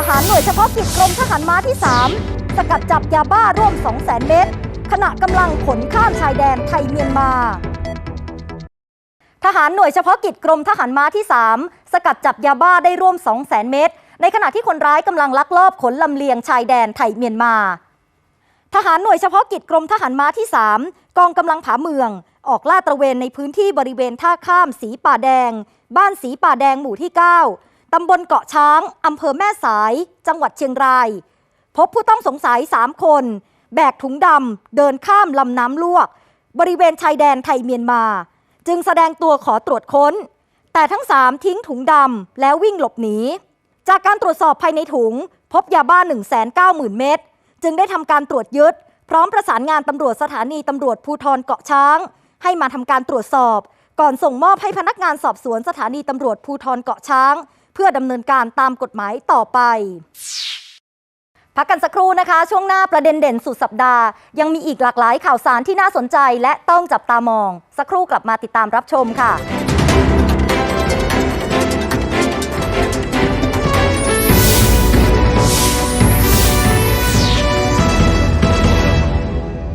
ทหารหน่วยเฉพาะกิจกรมทหารม้าที่ 3 สกัดจับยาบ้าร่วม 200,000 เมตรขณะกำลังขนข้ามชายแดนไทยเมียนมา ทหารหน่วยเฉพาะกิจกรมทหารม้าที่ 3 สกัดจับยาบ้าได้ร่วม 200,000 เมตรในขณะที่คนร้ายกำลังลักลอบขนลำเลียงชายแดนไทยเมียนมา ทหารหน่วยเฉพาะกิจกรมทหารม้าที่ 3 กองกำลังผาเมือง ออกลาดตระเวนในพื้นที่บริเวณท่าข้ามสีป่าแดง บ้านสีป่าแดงหมู่ที่ 9 ตำบลเกาะช้างอำเภอแม่สาย จังหวัดเชียงราย พบผู้ต้องสงสัย 3 คน แบกถุงดำเดินข้ามลำน้ำลวก บริเวณชายแดนไทยเมียนมา จึงแสดงตัวขอตรวจค้น แต่ทั้ง 3 ทิ้งถุงดำแล้ววิ่งหลบหนี จากการตรวจสอบภายในถุง พบยาบ้า 190,000 เม็ดจึงได้ทำการตรวจยึด พร้อมประสานงานตำรวจสถานีตำรวจภูทรเกาะช้าง ให้มาทำการตรวจสอบ ก่อนส่งมอบให้พนักงานสอบสวนสถานีตำรวจภูทรเกาะช้าง พื่อดำเนินการตามกฎหมายต่อไป พักกันสักครู่นะคะ ช่วงหน้าประเด็นเด่นสุดสัปดาห์ ยังมีอีกหลากหลายข่าวสารที่น่าสนใจและต้องจับตามอง สักครู่กลับมาติดตามรับชมค่ะ